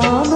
só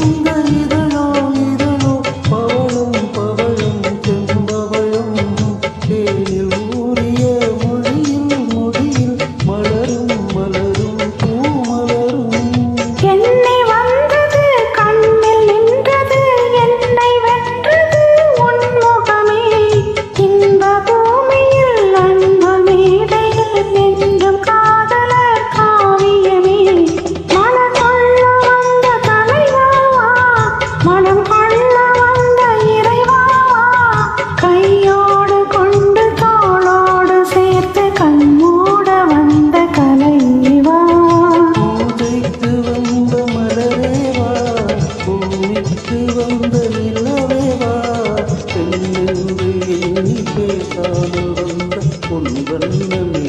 விட்டு வந்த நிலவேவா பெண்ணென்று எண்ணி பேசாமல் வந்த பொன்